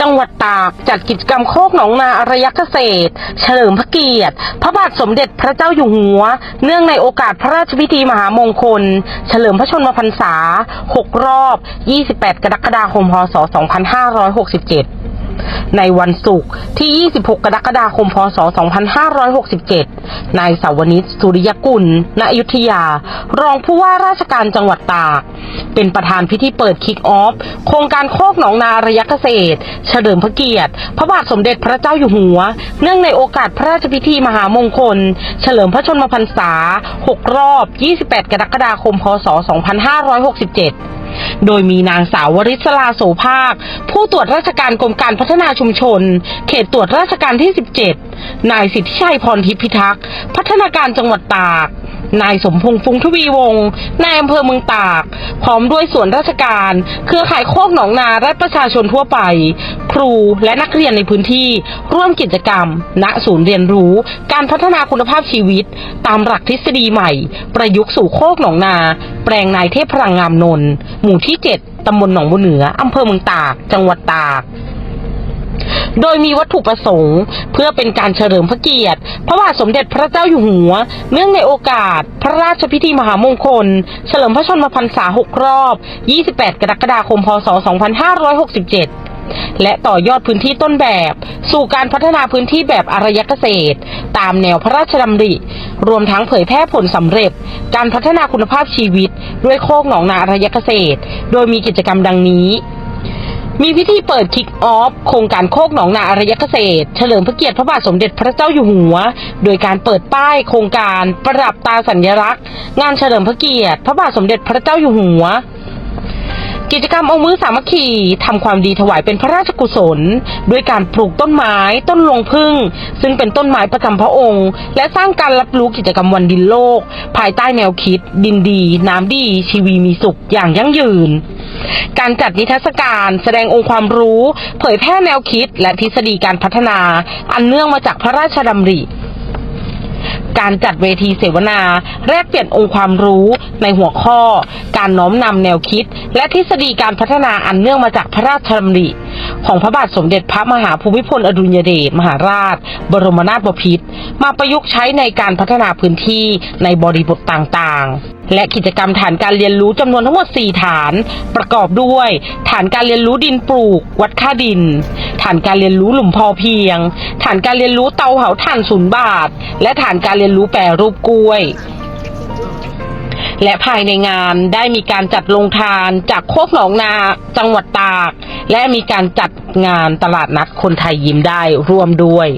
จังหวัดตากจัดกิจกรรมโคกหนองนาอารยเกษตร เฉลิมพระเกียรติ พระบาทสมเด็จพระเจ้าอยู่หัว เนื่องในโอกาสพระราชพิธีมหามงคล เฉลิมพระชนมพรรษา 6 รอบ 28 กรกฎาคม พศ 2567 ในวันศุกร์ที่ 26 กรกฎาคม พศ 2567 นายสาวนิชสุริยกุล ณ อยุธยา รองผู้ว่าราชการจังหวัดตาก เป็นประธานพิธีเปิดคิกออฟ โครงการโคกหนองนาระยะเกษตร เฉลิมพระเกียรติ พระบาทสมเด็จพระเจ้าอยู่หัว เนื่องในโอกาสพระราชพิธีมหามงคล เฉลิมพระชนมพรรษา 6 รอบ 28 กรกฎาคม พศ 2567 โดยมีนางสาววริศลาโสภาค ผู้ตรวจราชการกรมการพัฒนาชุมชน เขตตรวจราชการที่ 17 นายสิทธิชัยพรทิพย์พิทักษ์ พัฒนาการจังหวัดตาก นายสมพงษ์ฟุ้งทวีวงศ์นายอำเภอเมืองตาก พร้อมด้วยส่วนราชการ เครือข่ายโคกหนองนาและประชาชนทั่วไป ครูและนักเรียนในพื้นที่ ร่วมกิจกรรม ณศูนย์เรียนรู้ การพัฒนาคุณภาพชีวิต ตามหลักทฤษฎีใหม่ ประยุกต์สู่โคกหนองนา แปลงนายเทพพลังงามนนท์หมู่ที่ 7ตำบลหนองบัวเหนืออำเภอเมืองตาก จังหวัดตาก โดยมีวัตถุประสงค์ เพื่อเป็นการเฉลิมพระเกียรติ พระบาทสมเด็จพระเจ้าอยู่หัว เนื่องในโอกาส พระราชพิธีมหามงคล เฉลิมพระชนมพรรษา 6 รอบ 28 กรกฎาคม พศ 2567และต่อยอดพื้นที่ต้นแบบ สู่การพัฒนาพื้นที่แบบอารยเกษตร ตามแนวพระราชดำริ รวมทั้งเผยแพร่ผลสำเร็จ การพัฒนาคุณภาพชีวิต ด้วยโคกหนองนาอารยเกษตร โดยมีกิจกรรมดังนี้ มีพิธีเปิดคิกออฟโครงการโคกหนองนาอารยเกษตร เฉลิมพระเกียรติพระบาทสมเด็จพระเจ้าอยู่หัว โดยการเปิดป้ายโครงการประดับตาสัญลักษณ์ งานเฉลิมพระเกียรติ พระบาทสมเด็จพระเจ้าอยู่หัว กิจกรรมอามือสามัคคีทำความดีถวายเป็นพระราชกุศล ด้วยการปลูกต้นไม้ต้นลงพึ่ง ซึ่งเป็นต้นไม้ประจำพระองค์ และสร้างการรับรู้กิจกรรมวันดินโลก ภายใต้แนวคิด ดินดี น้ำดี ชีวีมีสุขอย่างยั่งยืน การจัดนิทรรศการแสดงองค์ความรู้ เผยแพร่แนวคิดและทฤษฎีการพัฒนา อันเนื่องมาจากพระราชดำริ การจัดเวทีเสวนา แลกเปลี่ยนองค์ความรู้ในหัวข้อ การน้อมนำแนวคิด และทฤษฎีการพัฒนาอันเนื่องมาจากพระราชดำริ ของพระบาทสมเด็จพระมหาภูมิพลอดุลยเดชมหาราช บรมนาถบพิตรมาประยุกต์ใช้ในการพัฒนาพื้นที่ในบริบทต่างๆและกิจกรรมฐานการเรียนรู้จำนวนทั้งหมด 4 ฐาน ประกอบด้วย ฐานการเรียนรู้ดินปลูก วัดค่าดิน ฐานการเรียนรู้หลุมพอเพียง ฐานการเรียนรู้เตาเผาถ่านศูนย์บาท และฐานการเรียนรู้แปรรูปกล้วย และภายในงานได้มีการจัดลงทานจากโคกหนองนาจังหวัดตาก และมีการจัดงานตลาดนัดคนไทยยิ้มได้ร่วมด้วย